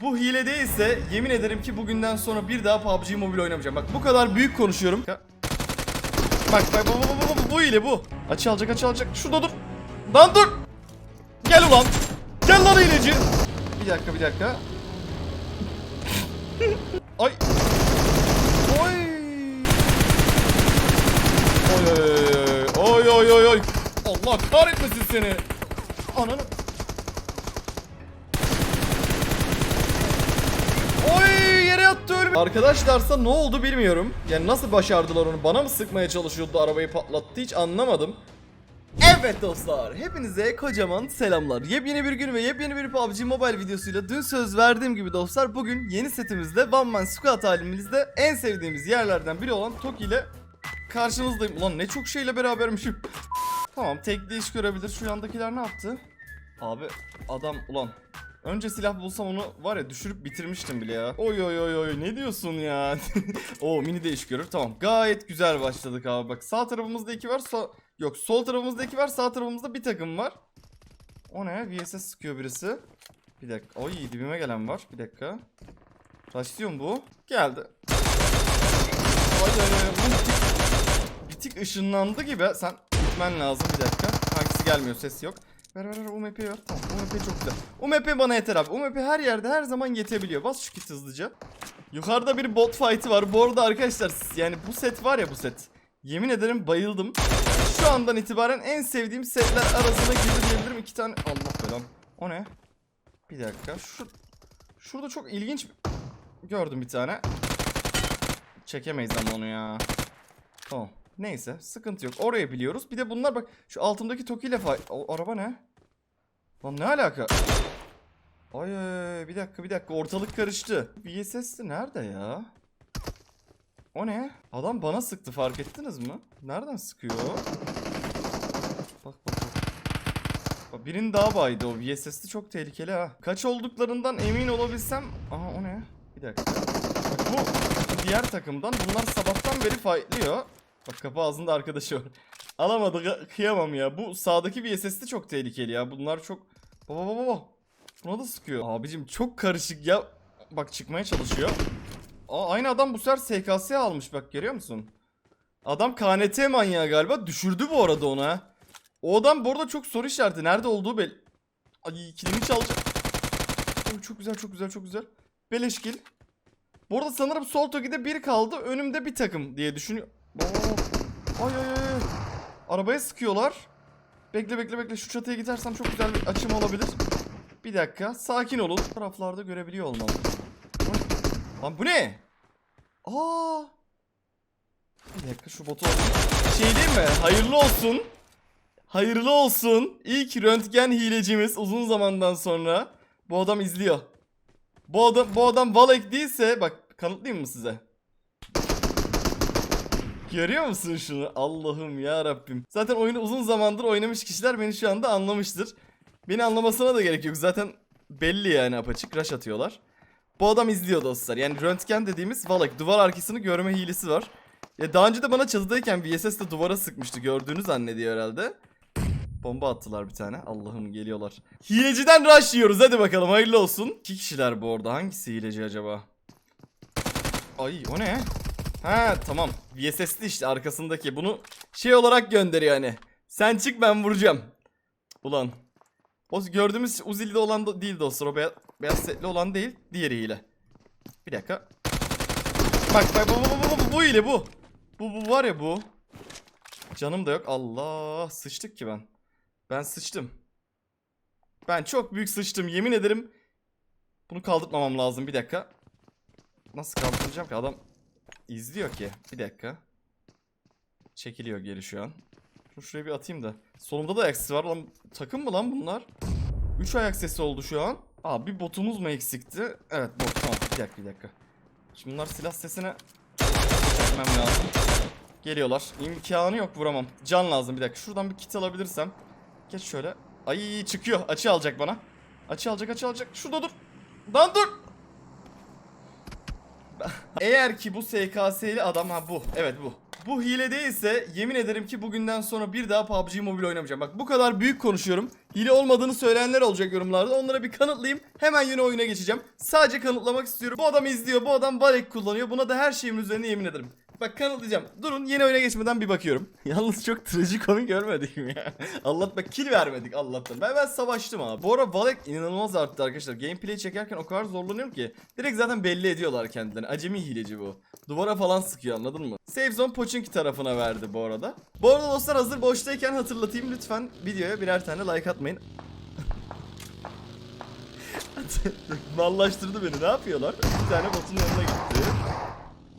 Bu hile değilse yemin ederim ki bugünden sonra bir daha PUBG Mobile oynamayacağım. Bak bu kadar büyük konuşuyorum. Bak bak bak bak, bak, bak, bu hile bu. Açı alacak açı alacak. Şurada dur. Lan dur. Gel ulan. Gel lan hileci. Bir dakika bir dakika. Ay. Oy. Oy oy oy oy oy. Allah kahretmesin seni. Ananı. Ölüm. Arkadaşlarsa ne oldu bilmiyorum. Yani nasıl başardılar onu? Bana mı sıkmaya çalışıyordu arabayı patlattı hiç anlamadım. Evet dostlar, hepinize kocaman selamlar. Yepyeni bir gün ve yepyeni bir PUBG Mobile videosuyla dün söz verdiğim gibi dostlar bugün yeni setimizde One Man Squad halimizde en sevdiğimiz yerlerden biri olan Toki ile karşınızdayım. Ulan ne çok şeyle berabermişim. tamam tekli iş görebilir. Şu yandakiler ne yaptı? Abi adam ulan Önce silah bulsam onu var ya düşürüp bitirmiştim bile ya. Oy oy oy oy ne diyorsun ya? o mini de iş görür. Tamam gayet güzel başladık abi. Bak sağ tarafımızda iki var. Sol... Yok sol tarafımızda iki var. Sağ tarafımızda bir takım var. O ne? VSS sıkıyor birisi. Bir dakika. Oy dibime gelen var. Bir dakika. Başlıyor mu bu? Geldi. Ay ay ay. Bu Bir tık ışınlandı gibi. Sen gitmen lazım bir dakika. Hangisi gelmiyor ses yok. Ver ver ver UMP ver. Tamam UMP çok güzel. UMP bana yeter abi. UMP her yerde her zaman yetebiliyor. Bas şu kit hızlıca. Yukarıda bir bot fight'ı var. Bu arada arkadaşlar yani bu set var ya bu set. Yemin ederim bayıldım. Şu andan itibaren en sevdiğim setler arasına girdi. İki tane Allah belam. O ne? Bir dakika. Şu şurada çok ilginç gördüm bir tane. Çekemeyiz ama onu ya. Tamam. Neyse sıkıntı yok. Orayı biliyoruz. Bir de bunlar bak şu altımdaki Toki ile fight. O araba ne? Lan ne alaka? Ay, bir dakika bir dakika ortalık karıştı. VSS'li nerede ya? O ne? Adam bana sıktı fark ettiniz mi? Nereden sıkıyor? Bak bak bak. Bak birinin daha baydı o VSS'li çok tehlikeli ha. Kaç olduklarından emin olabilsem. Aha o ne? Bir dakika. Bak bu diğer takımdan bunlar sabahtan beri fightlıyor. Bak kapı ağzında arkadaşı var. Alamadı kı- kıyamam ya. Bu sağdaki VSS'li çok tehlikeli ya. Bunlar çok... Baba baba baba. Buna da sıkıyor. Abicim çok karışık ya. Bak çıkmaya çalışıyor. Aa, aynı adam bu sefer SKS almış bak görüyor musun? Adam KNT manyağı galiba. Düşürdü bu arada onu ha. O adam bu arada çok soru işareti. Nerede olduğu belli. Ay kilimi çalacak. Oy, çok güzel çok güzel çok güzel. Beleşkil. Bu arada sanırım sol tokide bir kaldı. Önümde bir takım diye düşünüyor. Oo. Ay ay ay. ay. Arabaya sıkıyorlar. Bekle bekle bekle. Şu çatıya gidersem çok güzel bir açım olabilir. Bir dakika. Sakin olun. Taraflarda görebiliyor olmam. Ay. Lan bu ne? Aa. Bir dakika şu botu. Şey diyeyim mi? Hayırlı olsun. Hayırlı olsun. İlk röntgen hilecimiz uzun zamandan sonra. Bu adam izliyor. Bu adam bu adam Valek değilse bak kanıtlayayım mı size? Görüyor musun şunu? Allah'ım ya Rabbim. Zaten oyunu uzun zamandır oynamış kişiler beni şu anda anlamıştır. Beni anlamasına da gerek yok. Zaten belli yani apaçık rush atıyorlar. Bu adam izliyor dostlar. Yani röntgen dediğimiz Valak duvar arkasını görme hilesi var. Ya daha önce de bana çatıdayken VSS de duvara sıkmıştı. Gördüğünü zannediyor herhalde. Bomba attılar bir tane. Allah'ım geliyorlar. Hileciden rush yiyoruz. Hadi bakalım hayırlı olsun. İki kişiler bu arada. Hangisi hileci acaba? Ay o ne? Ha tamam. VSS'li işte arkasındaki. Bunu şey olarak gönderiyor hani. Sen çık ben vuracağım. Ulan. O gördüğümüz Uzi'li olan da değil dostlar. O beyaz, beyaz setli olan değil. Diğeri hile. Bir dakika. Bak bak bu, bu, bu, bu, bu hile bu. Bu, bu var ya bu. Canım da yok. Allah sıçtık ki ben. Ben sıçtım. Ben çok büyük sıçtım. Yemin ederim. Bunu kaldırmamam lazım. Bir dakika. Nasıl kaldıracağım ki adam izliyor ki. Bir dakika. Çekiliyor geri şu an. Şunu şuraya bir atayım da. Solumda da ayak sesi var. Lan, takım mı lan bunlar? 3 ayak sesi oldu şu an. Aa bir botumuz mu eksikti? Evet bot tamam. Bir dakika bir dakika. Şimdi bunlar silah sesine çekmem lazım. Geliyorlar. İmkanı yok vuramam. Can lazım bir dakika. Şuradan bir kit alabilirsem. Geç şöyle. Ay çıkıyor. Açı alacak bana. Açı alacak açı alacak. Şurada dur. Lan dur. Eğer ki bu SKS'li adam ha bu. Evet bu. Bu hile değilse yemin ederim ki bugünden sonra bir daha PUBG Mobile oynamayacağım. Bak bu kadar büyük konuşuyorum. Hile olmadığını söyleyenler olacak yorumlarda. Onlara bir kanıtlayayım. Hemen yeni oyuna geçeceğim. Sadece kanıtlamak istiyorum. Bu adam izliyor. Bu adam Valek kullanıyor. Buna da her şeyimin üzerine yemin ederim. Bak kanıtlayacağım. Durun yeni oyuna geçmeden bir bakıyorum. Yalnız çok trajikomik görmedik mi ya? Allah bak kill vermedik Allah'tan. Ben ben savaştım abi. Bu ara Valek inanılmaz arttı arkadaşlar. Gameplay çekerken o kadar zorlanıyorum ki. Direkt zaten belli ediyorlar kendilerini. Acemi hileci bu. Duvara falan sıkıyor anladın mı? Save Zone Pochinki tarafına verdi bu arada. Bu arada dostlar hazır boştayken hatırlatayım lütfen videoya birer tane like atmayın. Mallaştırdı beni ne yapıyorlar? Bir tane botun yanına gitti.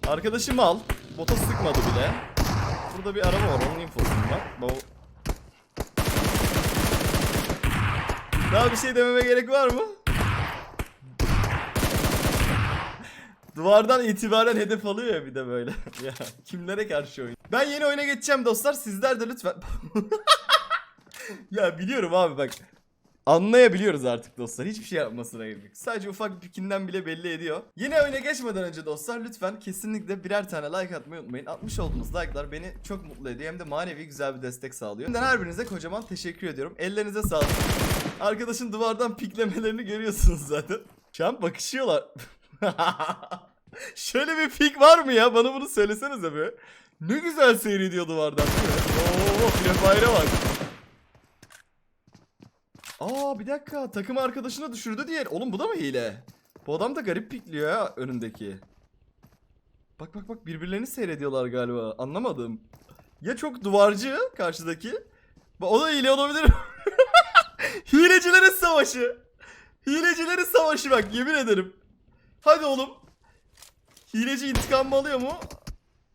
Arkadaşım al. Bota sıkmadı bile. Burada bir araba var onun infosunu. Bu... Daha bir şey dememe gerek var mı? Duvardan itibaren hedef alıyor ya bir de böyle. ya kimlere karşı oyun? Ben yeni oyuna geçeceğim dostlar. Sizler de lütfen. ya biliyorum abi bak. Anlayabiliyoruz artık dostlar. Hiçbir şey yapmasına gerek. Sadece ufak pikinden bile belli ediyor. Yeni oyuna geçmeden önce dostlar lütfen kesinlikle birer tane like atmayı unutmayın. Atmış olduğunuz like'lar beni çok mutlu ediyor. Hem de manevi güzel bir destek sağlıyor. Şimdiden her birinize kocaman teşekkür ediyorum. Ellerinize sağlık. Arkadaşın duvardan piklemelerini görüyorsunuz zaten. Şu an bakışıyorlar. Şöyle bir pik var mı ya? Bana bunu söylesenize be. Ne güzel seyrediyor duvardan. Oo, Firefire'a bak. Aa bir dakika takım arkadaşını düşürdü diye. Oğlum bu da mı hile? Bu adam da garip pikliyor ya önündeki. Bak bak bak birbirlerini seyrediyorlar galiba. Anlamadım. Ya çok duvarcı karşıdaki. O da hile olabilir. Hilecilerin savaşı. Hilecilerin savaşı bak yemin ederim. Hadi oğlum. Hileci intikam alıyor mu?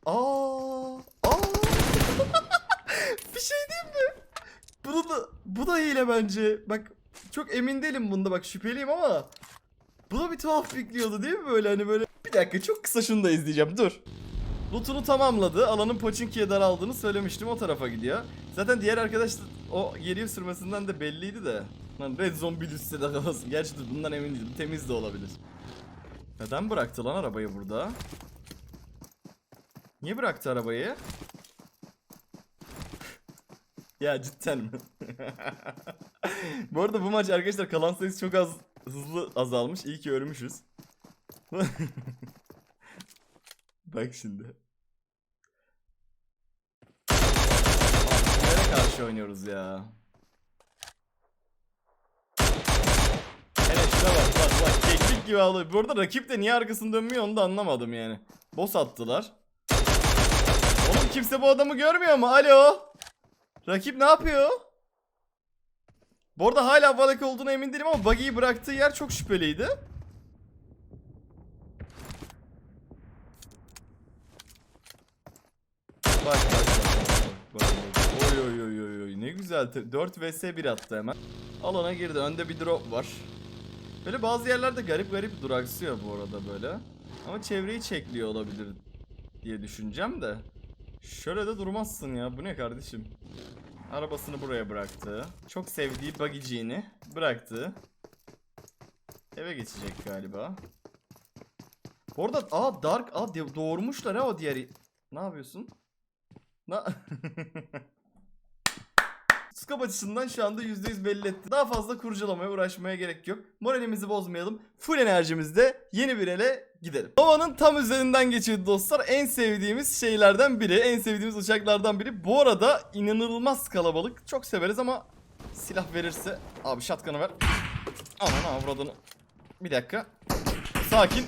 Aa, aa. bir şey diyeyim mi? Bunu da, bu da hile bence. Bak çok emin değilim bunda bak şüpheliyim ama. Bu da bir tuhaf bekliyordu değil mi böyle hani böyle. Bir dakika çok kısa şunu da izleyeceğim dur. Loot'unu tamamladı. Alanın Pochinki'ye daraldığını söylemiştim. O tarafa gidiyor. Zaten diğer arkadaş da o geriye sürmesinden de belliydi de. Lan Red Zone bir düşse de kalasın. Gerçi dur, bundan emin değilim. Temiz de olabilir. Neden bıraktı lan arabayı burada? Niye bıraktı arabayı? Ya cidden mi? bu arada bu maç arkadaşlar kalan sayısı çok az hızlı azalmış. İyi ki ölmüşüz. Bak şimdi. Nereye karşı oynuyoruz ya? Hele bak bak bak keklik gibi alıyor. Bu arada rakip de niye arkasını dönmüyor onu da anlamadım yani. Boss attılar. Oğlum kimse bu adamı görmüyor mu? Alo? Rakip ne yapıyor? Bu arada hala Valak olduğuna emin değilim ama Buggy'yi bıraktığı yer çok şüpheliydi. Bak bak bak. bak, bak. Oy oy oy oy oy. Ne güzel. te- 4 vs 1 attı hemen. Alana girdi. Önde bir drop var. Böyle bazı yerlerde garip garip duraksıyor bu arada böyle. Ama çevreyi çekliyor olabilir diye düşüneceğim de. Şöyle de durmazsın ya. Bu ne kardeşim? Arabasını buraya bıraktı. Çok sevdiği bagiciğini bıraktı. Eve geçecek galiba. Bu arada aa Dark aa doğurmuşlar ha o diğeri. Ne yapıyorsun? Na Scope açısından şu anda %100 belli etti. Daha fazla kurcalamaya uğraşmaya gerek yok. Moralimizi bozmayalım. Full enerjimizde yeni bir ele gidelim. Nova'nın tam üzerinden geçiyordu dostlar. En sevdiğimiz şeylerden biri. En sevdiğimiz uçaklardan biri. Bu arada inanılmaz kalabalık. Çok severiz ama silah verirse... Abi shotgun'ı ver. Aman avradını. Bir dakika. Sakin.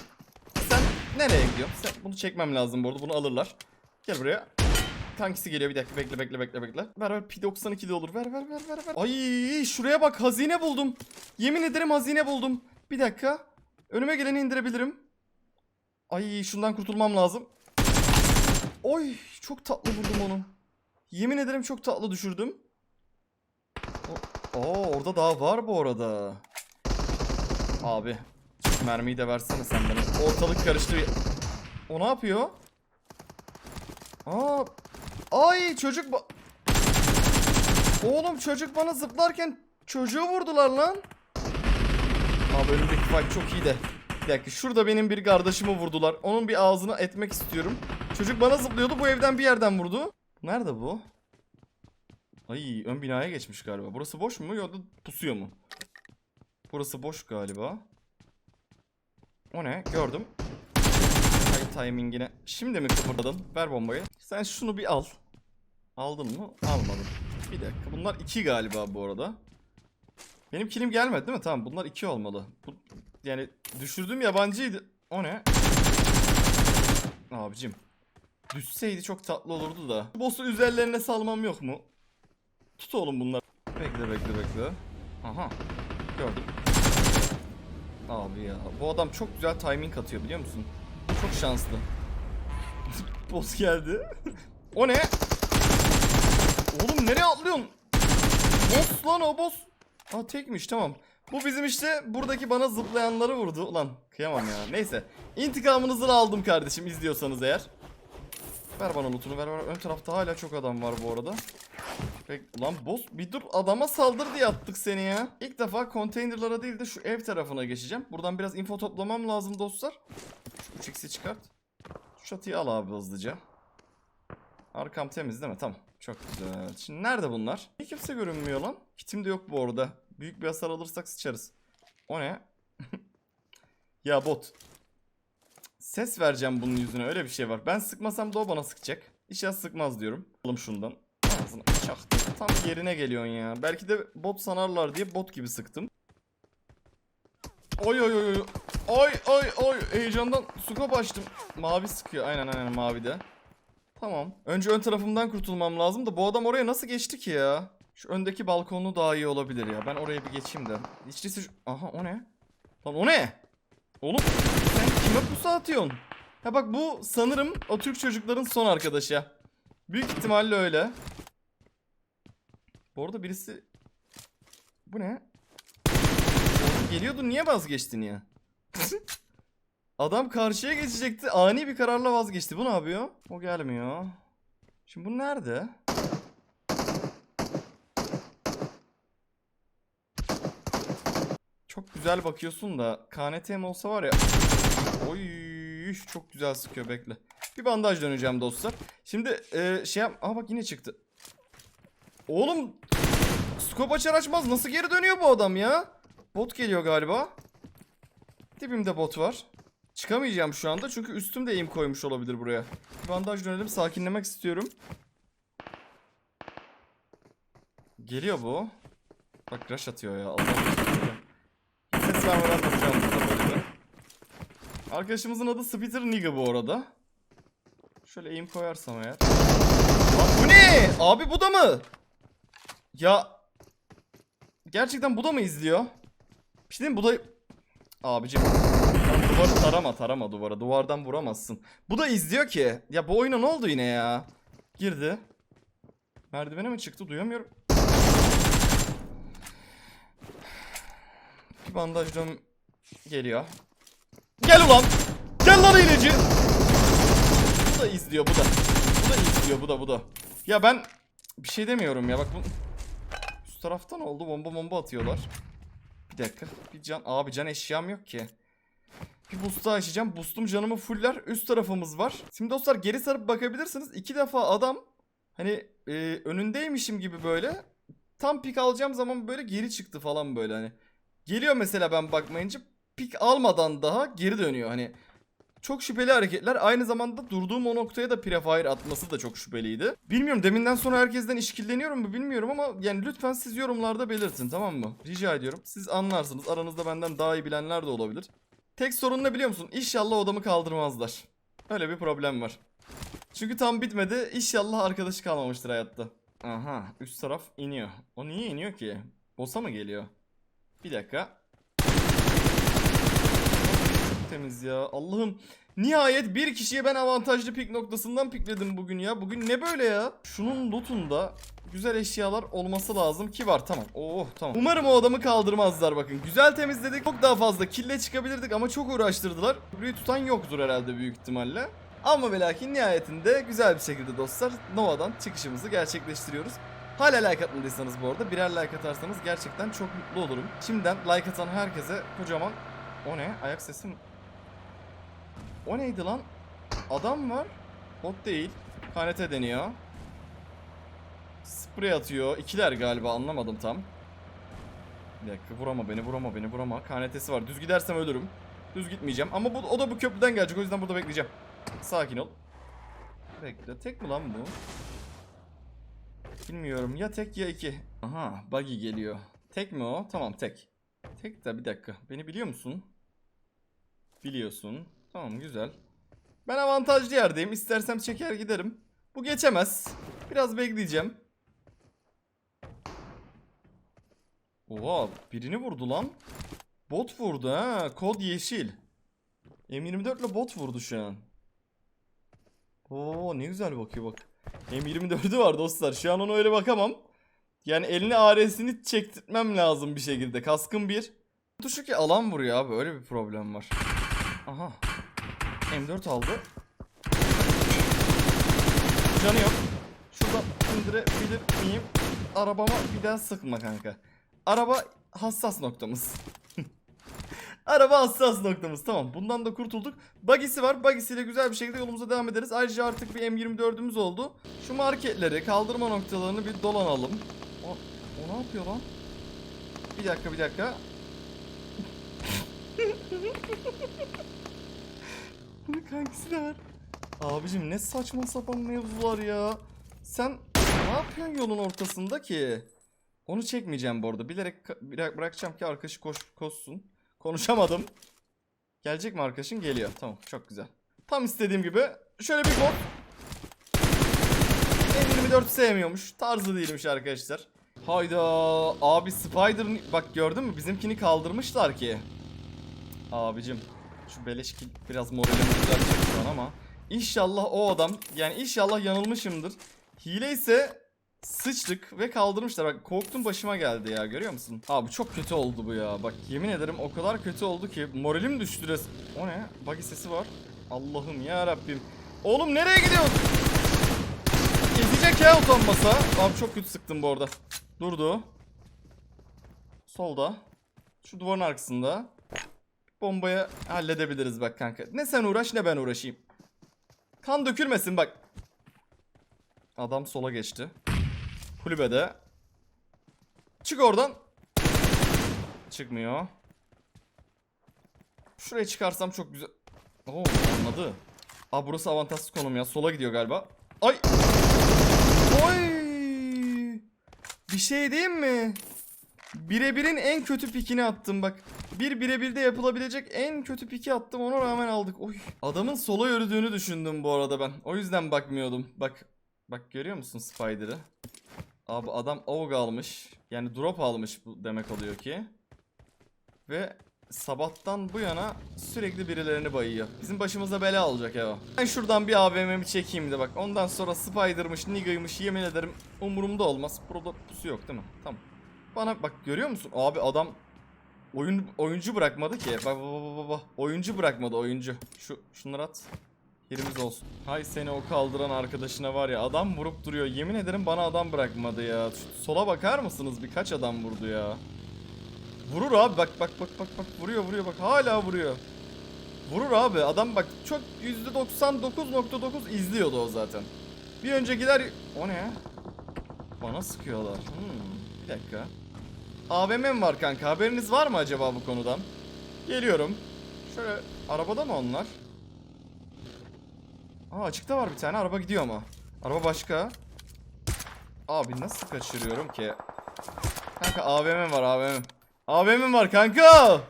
Sen nereye gidiyorsun? Sen, bunu çekmem lazım bu arada. Bunu alırlar. Gel buraya. Tankisi geliyor bir dakika bekle bekle bekle bekle. Ver ver P92 de olur. Ver ver ver ver ver. Ay şuraya bak hazine buldum. Yemin ederim hazine buldum. Bir dakika. Önüme geleni indirebilirim. Ay şundan kurtulmam lazım. Oy çok tatlı vurdum onu. Yemin ederim çok tatlı düşürdüm. Oo orada daha var bu arada. Abi mermiyi de versene sen bana. Ortalık karıştı. O ne yapıyor? Aa Ay çocuk ba- Oğlum çocuk bana zıplarken çocuğu vurdular lan. Abi önümdeki fight çok iyi de. Bir dakika şurada benim bir kardeşimi vurdular. Onun bir ağzını etmek istiyorum. Çocuk bana zıplıyordu bu evden bir yerden vurdu. Nerede bu? Ay ön binaya geçmiş galiba. Burası boş mu yoksa pusuyor mu? Burası boş galiba. O ne? Gördüm. Ay timingine. Şimdi mi kıpırdadın? Ver bombayı. Sen şunu bir al. Aldın mı? Almadım. Bir dakika. Bunlar iki galiba bu arada. Benim kilim gelmedi değil mi? Tamam bunlar iki olmalı. Bu, yani düşürdüğüm yabancıydı. O ne? Abicim. Düşseydi çok tatlı olurdu da. Boss'u üzerlerine salmam yok mu? Tut oğlum bunlar. Bekle bekle bekle. Aha. Gördüm. Abi ya. Bu adam çok güzel timing atıyor biliyor musun? Çok şanslı. Boss geldi. o ne? Oğlum nereye atlıyorsun? Boss lan o boss. Aa tekmiş tamam. Bu bizim işte buradaki bana zıplayanları vurdu. Ulan kıyamam ya. Neyse. İntikamınızı aldım kardeşim izliyorsanız eğer. Ver bana lootunu ver, ver. Ön tarafta hala çok adam var bu arada. Bek Ulan boss bir dur adama saldır diye attık seni ya. İlk defa konteynerlara değil de şu ev tarafına geçeceğim. Buradan biraz info toplamam lazım dostlar. Şu 3x'i çıkart. Şu çatıyı al abi hızlıca. Arkam temiz değil mi? Tamam. Çok güzel. Şimdi nerede bunlar? Niye kimse görünmüyor lan? Kitim de yok bu arada. Büyük bir hasar alırsak sıçarız. O ne? ya bot. Ses vereceğim bunun yüzüne öyle bir şey var. Ben sıkmasam da o bana sıkacak. İnşallah sıkmaz diyorum. Alalım şundan. Ağzına çaktım. Tam yerine geliyorsun ya. Belki de bot sanarlar diye bot gibi sıktım. Oy oy oy oy. Oy oy oy. Heyecandan scope açtım. Mavi sıkıyor. Aynen aynen mavi de. Tamam. Önce ön tarafımdan kurtulmam lazım da bu adam oraya nasıl geçti ki ya? Şu öndeki balkonu daha iyi olabilir ya. Ben oraya bir geçeyim de. Hiç. Aha o ne? Lan o ne? Oğlum sen kime pusu atıyorsun? Ha bak bu sanırım o Türk çocukların son arkadaşı. Büyük ihtimalle öyle. Bu arada birisi... Bu ne? Geliyordu niye vazgeçtin ya? Adam karşıya geçecekti. Ani bir kararla vazgeçti. Bu ne yapıyor? O gelmiyor. Şimdi bu nerede? Çok güzel bakıyorsun da KNTM olsa var ya. Oy çok güzel sıkıyor bekle. Bir bandaj döneceğim dostlar. Şimdi e, şey yap. Aa bak yine çıktı. Oğlum Scope açar açmaz nasıl geri dönüyor bu adam ya? Bot geliyor galiba. Dibimde bot var. Çıkamayacağım şu anda çünkü üstümde eğim koymuş olabilir buraya. Bandaj dönelim sakinlemek istiyorum. Geliyor bu. Bak rush atıyor ya Allah. Ses vermeden. Arkadaşımızın adı Spitter Nigga bu arada. Şöyle aim koyarsam eğer. Lan bu ne? Abi bu da mı? Ya Gerçekten bu da mı izliyor? Bir şey diyeyim bu da Abicim duvarı tarama tarama duvara duvardan vuramazsın. Bu da izliyor ki. Ya bu oyuna ne oldu yine ya? Girdi. Merdivene mi çıktı duyamıyorum. Bir bandaj geliyor. Gel ulan. Gel lan hileci. Bu da izliyor bu da. Bu da izliyor bu da bu da. Ya ben bir şey demiyorum ya bak bu Üst taraftan oldu bomba bomba atıyorlar. Bir dakika. Bir can abi can eşyam yok ki. Bir boost'u açacağım. Boost'um canımı fuller. Üst tarafımız var. Şimdi dostlar geri sarıp bakabilirsiniz. İki defa adam hani e, önündeymişim gibi böyle tam pik alacağım zaman böyle geri çıktı falan böyle hani. Geliyor mesela ben bakmayınca pik almadan daha geri dönüyor hani. Çok şüpheli hareketler. Aynı zamanda durduğum o noktaya da prefire atması da çok şüpheliydi. Bilmiyorum deminden sonra herkesten işkilleniyorum mu bilmiyorum ama yani lütfen siz yorumlarda belirtin tamam mı? Rica ediyorum. Siz anlarsınız. Aranızda benden daha iyi bilenler de olabilir. Tek sorun ne biliyor musun? İnşallah odamı kaldırmazlar. Öyle bir problem var. Çünkü tam bitmedi. İnşallah arkadaşı kalmamıştır hayatta. Aha üst taraf iniyor. O niye iniyor ki? Boss'a mı geliyor? Bir dakika. Çok temiz ya. Allah'ım. Nihayet bir kişiye ben avantajlı pik noktasından pikledim bugün ya. Bugün ne böyle ya? Şunun lootunda güzel eşyalar olması lazım ki var tamam. Oh tamam. Umarım o adamı kaldırmazlar bakın. Güzel temizledik. Çok daha fazla kille çıkabilirdik ama çok uğraştırdılar. Burayı tutan yoktur herhalde büyük ihtimalle. Ama ve lakin nihayetinde güzel bir şekilde dostlar Nova'dan çıkışımızı gerçekleştiriyoruz. Hala like atmadıysanız bu arada birer like atarsanız gerçekten çok mutlu olurum. Şimdiden like atan herkese kocaman o ne? Ayak sesi mi? O neydi lan? Adam var. Bot değil. KNT deniyor. Sprey atıyor. İkiler galiba anlamadım tam. Bir dakika vurama beni vurama beni vurama. KNT'si var. Düz gidersem ölürüm. Düz gitmeyeceğim. Ama bu, o da bu köprüden gelecek. O yüzden burada bekleyeceğim. Sakin ol. Bekle. Tek mi lan bu? Bilmiyorum. Ya tek ya iki. Aha buggy geliyor. Tek mi o? Tamam tek. Tek de bir dakika. Beni biliyor musun? Biliyorsun. Tamam güzel. Ben avantajlı yerdeyim. İstersem çeker giderim. Bu geçemez. Biraz bekleyeceğim. Oha birini vurdu lan. Bot vurdu ha. Kod yeşil. M24 ile bot vurdu şu an. Oo ne güzel bakıyor bak. M24'ü var dostlar. Şu an ona öyle bakamam. Yani elini AR'sini çektirtmem lazım bir şekilde. Kaskın bir. Tuşu ki alan vuruyor abi. Öyle bir problem var. Aha. M4 aldı. Canı yok. Şuradan indirebilir miyim? Arabama bir daha sıkma kanka. Araba hassas noktamız. Araba hassas noktamız. Tamam bundan da kurtulduk. Buggy'si var. Buggy'siyle güzel bir şekilde yolumuza devam ederiz. Ayrıca artık bir M24'ümüz oldu. Şu marketleri, kaldırma noktalarını bir dolanalım. O, o ne yapıyor lan? Bir dakika bir dakika. Bunun kankisi de var. Abicim ne saçma sapan mevzular ya. Sen ne yapıyorsun yolun ortasında ki? Onu çekmeyeceğim bu arada. Bilerek ka- bıra- bırakacağım ki arkadaşı koş koşsun. Konuşamadım. Gelecek mi arkadaşın? Geliyor. Tamam çok güzel. Tam istediğim gibi. Şöyle bir bot. M24 sevmiyormuş. Tarzı değilmiş arkadaşlar. Hayda. Abi Spider bak gördün mü? Bizimkini kaldırmışlar ki. Abicim. Şu beleş biraz moralim düzelecek şu an ama. İnşallah o adam yani inşallah yanılmışımdır. Hile ise sıçtık ve kaldırmışlar. Bak korktum başıma geldi ya görüyor musun? Abi çok kötü oldu bu ya. Bak yemin ederim o kadar kötü oldu ki moralim düştü res. O ne? Buggy sesi var. Allah'ım ya Rabbim. Oğlum nereye gidiyorsun? Ezecek ya utanmasa. Abi çok kötü sıktım bu arada. Durdu. Solda. Şu duvarın arkasında. Bombaya halledebiliriz bak kanka. Ne sen uğraş ne ben uğraşayım. Kan dökülmesin bak. Adam sola geçti. Kulübede. Çık oradan. Çıkmıyor. Şuraya çıkarsam çok güzel. Oo anladı. Aa burası avantajsız konum ya. Sola gidiyor galiba. Ay. Oy. Bir şey diyeyim mi? Birebirin en kötü pikini attım bak. Bir birebirde yapılabilecek en kötü piki attım ona rağmen aldık. Oy. Adamın sola yürüdüğünü düşündüm bu arada ben. O yüzden bakmıyordum. Bak. Bak görüyor musun Spider'ı? Abi adam AUG almış. Yani drop almış bu demek oluyor ki. Ve sabahtan bu yana sürekli birilerini bayıyor. Bizim başımıza bela olacak ya. Ben şuradan bir AVM'mi çekeyim de bak. Ondan sonra Spider'mış, Nigga'ymış yemin ederim umurumda olmaz. Burada pusu yok değil mi? Tamam. Bana bak görüyor musun? Abi adam oyun oyuncu bırakmadı ki. Bak bak bak bak. Oyuncu bırakmadı oyuncu. Şu şunları at. Yerimiz olsun. Hay seni o kaldıran arkadaşına var ya adam vurup duruyor. Yemin ederim bana adam bırakmadı ya. Sola bakar mısınız? Birkaç adam vurdu ya. Vurur abi bak bak bak bak bak vuruyor vuruyor bak hala vuruyor. Vurur abi adam bak çok %99.9 izliyordu o zaten. Bir öncekiler o ne? Bana sıkıyorlar. Hmm, bir dakika. AVM'm var kanka haberiniz var mı acaba bu konudan? Geliyorum. Şöyle arabada mı onlar? Aa açıkta var bir tane araba gidiyor ama. Araba başka. Abi nasıl kaçırıyorum ki? Kanka AVM var AVM. AVM var kanka.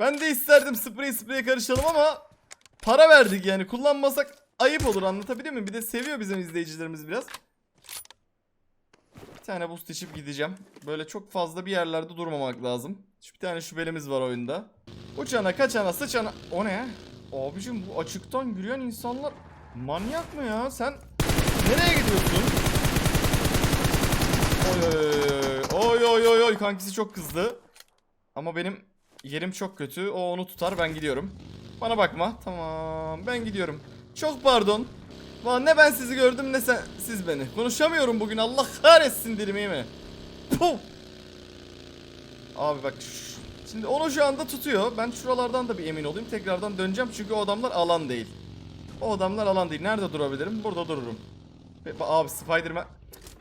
Ben de isterdim sprey spreye karışalım ama para verdik yani kullanmasak ayıp olur anlatabiliyor muyum? Bir de seviyor bizim izleyicilerimiz biraz. Tane boost içip gideceğim. Böyle çok fazla bir yerlerde durmamak lazım. Şu bir tane şüphelimiz var oyunda. Uçana kaçana sıçana. O ne? Abicim bu açıktan yürüyen insanlar manyak mı ya? Sen nereye gidiyorsun? Oy oy oy oy oy kankisi çok kızdı. Ama benim yerim çok kötü. O onu tutar ben gidiyorum. Bana bakma. Tamam ben gidiyorum. Çok pardon. Valla ne ben sizi gördüm ne sen siz beni. Konuşamıyorum bugün Allah kahretsin dilimi? Puh. Abi bak Şimdi onu şu anda tutuyor. Ben şuralardan da bir emin olayım. Tekrardan döneceğim çünkü o adamlar alan değil. O adamlar alan değil. Nerede durabilirim? Burada dururum. Abi Spiderman...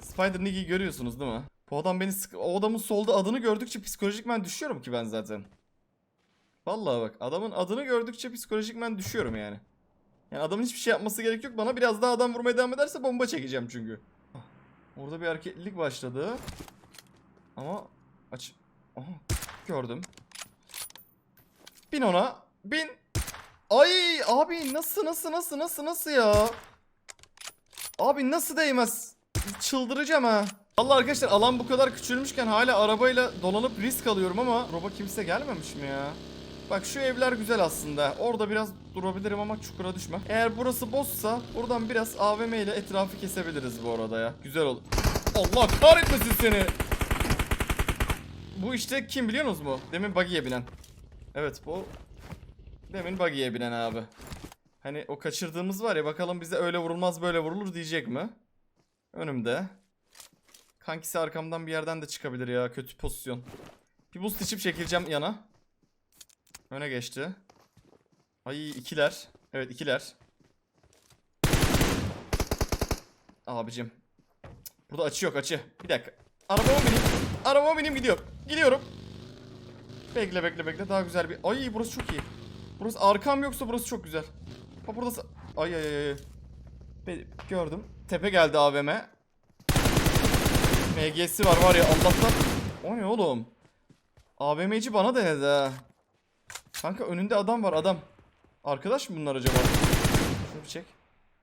Spider Nick'i görüyorsunuz değil mi? Bu adam beni sık... O adamın solda adını gördükçe psikolojik ben düşüyorum ki ben zaten. Vallahi bak adamın adını gördükçe psikolojik ben düşüyorum yani. Yani adamın hiçbir şey yapması gerek yok. Bana biraz daha adam vurmaya devam ederse bomba çekeceğim çünkü. Ah, Orada bir hareketlilik başladı. Ama aç. Aha, gördüm. Bin ona. Bin. Ay abi nasıl nasıl nasıl nasıl nasıl ya? Abi nasıl değmez? Çıldıracağım ha. Allah arkadaşlar alan bu kadar küçülmüşken hala arabayla dolanıp risk alıyorum ama roba kimse gelmemiş mi ya? Bak şu evler güzel aslında. Orada biraz durabilirim ama çukura düşme. Eğer burası boşsa buradan biraz AVM ile etrafı kesebiliriz bu arada ya. Güzel olur. Allah kahretmesin seni. Bu işte kim biliyor musunuz mu? Demin buggy'e binen. Evet bu demin buggy'e binen abi. Hani o kaçırdığımız var ya bakalım bize öyle vurulmaz böyle vurulur diyecek mi? Önümde. Kankisi arkamdan bir yerden de çıkabilir ya kötü pozisyon. Bir boost içip çekileceğim yana. Öne geçti. Ay ikiler. Evet ikiler. Abicim. Burada açı yok açı. Bir dakika. Arabama bineyim. Arabama bineyim gidiyorum. Gidiyorum. Bekle bekle bekle daha güzel bir. Ay burası çok iyi. Burası arkam yoksa burası çok güzel. Ha burası. Ay ay ay. Be- gördüm. Tepe geldi AVM. MG'si var var ya Allah'tan. O ne oğlum? AVM'ci bana denedi ha. Kanka önünde adam var adam. Arkadaş mı bunlar acaba? Şunu bir çek.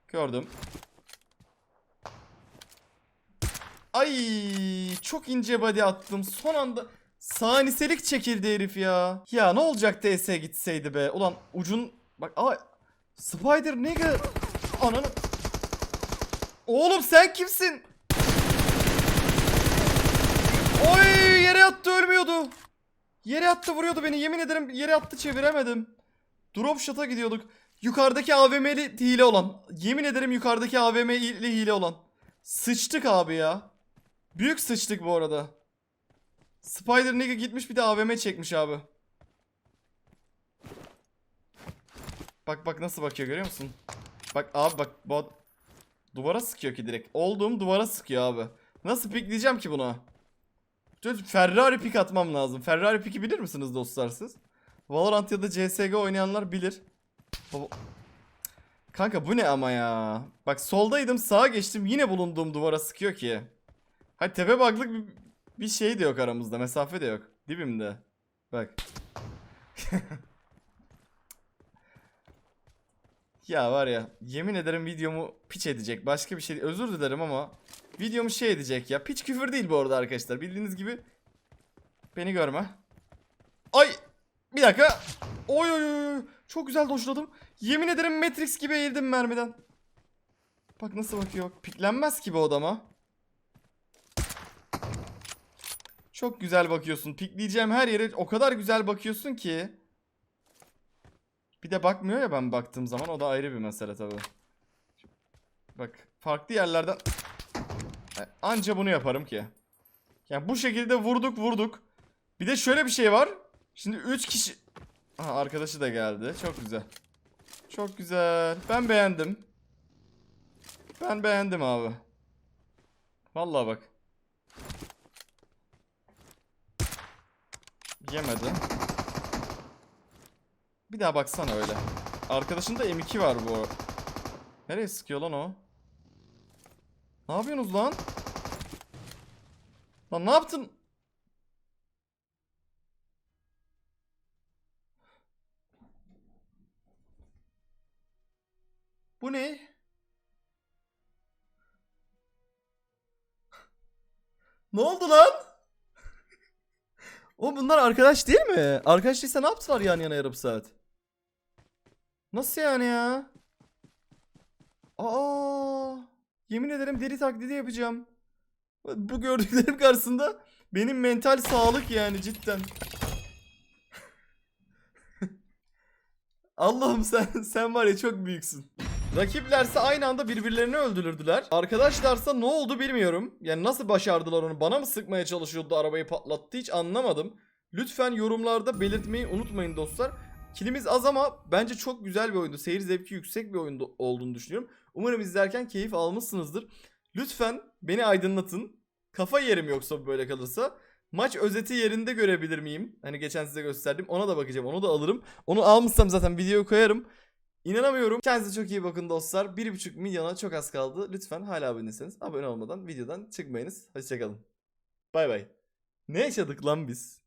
Gördüm. Ay çok ince body attım. Son anda saniselik çekildi herif ya. Ya ne olacak DS gitseydi be. Ulan ucun bak aa Spider nigga. Ananı. Oğlum sen kimsin? Oy yere yattı ölmüyordu. Yere attı vuruyordu beni yemin ederim yere attı çeviremedim. Drop shot'a gidiyorduk. Yukarıdaki AVM'li hile olan. Yemin ederim yukarıdaki AVM'li hile olan. Sıçtık abi ya. Büyük sıçtık bu arada. Spider Nigga gitmiş bir de AVM çekmiş abi. Bak bak nasıl bakıyor görüyor musun? Bak abi bak bu duvara sıkıyor ki direkt. Olduğum duvara sıkıyor abi. Nasıl pikleyeceğim ki buna? Ferrari pik atmam lazım. Ferrari piki bilir misiniz dostlar siz? Valorant ya da CSGO oynayanlar bilir. Kanka bu ne ama ya? Bak soldaydım sağa geçtim yine bulunduğum duvara sıkıyor ki. Hayır tepe baklık bir, bir şey de yok aramızda. Mesafe de yok. Dibimde. Bak. ya var ya yemin ederim videomu piç edecek. Başka bir şey. Özür dilerim ama videomu şey edecek ya. Piç küfür değil bu arada arkadaşlar. Bildiğiniz gibi beni görme. Ay bir dakika. Oy oy oy. Çok güzel doşladım. Yemin ederim Matrix gibi eğildim mermiden. Bak nasıl bakıyor. Piklenmez ki bu odama. Çok güzel bakıyorsun. Pikleyeceğim her yere o kadar güzel bakıyorsun ki. Bir de bakmıyor ya ben baktığım zaman o da ayrı bir mesele tabii. Bak farklı yerlerden anca bunu yaparım ki. Yani bu şekilde vurduk vurduk. Bir de şöyle bir şey var. Şimdi 3 kişi Aha, arkadaşı da geldi. Çok güzel. Çok güzel. Ben beğendim. Ben beğendim abi. Vallahi bak. Yemedi. Bir daha baksana öyle. Arkadaşında M2 var bu. Nereye sıkıyor lan o? Ne yapıyorsunuz lan? Lan ne yaptın? Bu ne? ne oldu lan? O bunlar arkadaş değil mi? Arkadaş değilse ne yaptılar yan yana yarım saat? Nasıl yani ya? Aa! Yemin ederim deli taklidi yapacağım. Bu gördüklerim karşısında benim mental sağlık yani cidden. Allah'ım sen sen var ya çok büyüksün. Rakiplerse aynı anda birbirlerini öldürürdüler. Arkadaşlarsa ne oldu bilmiyorum. Yani nasıl başardılar onu? Bana mı sıkmaya çalışıyordu arabayı patlattı hiç anlamadım. Lütfen yorumlarda belirtmeyi unutmayın dostlar. Kilimiz az ama bence çok güzel bir oyundu. Seyir zevki yüksek bir oyun olduğunu düşünüyorum. Umarım izlerken keyif almışsınızdır. Lütfen beni aydınlatın. Kafa yerim yoksa böyle kalırsa. Maç özeti yerinde görebilir miyim? Hani geçen size gösterdim. Ona da bakacağım. Onu da alırım. Onu almışsam zaten videoya koyarım. İnanamıyorum. Kendinize çok iyi bakın dostlar. 1.5 milyona çok az kaldı. Lütfen hala aboneyseniz abone olmadan videodan çıkmayınız. Hoşçakalın. Bay bay. Ne yaşadık lan biz?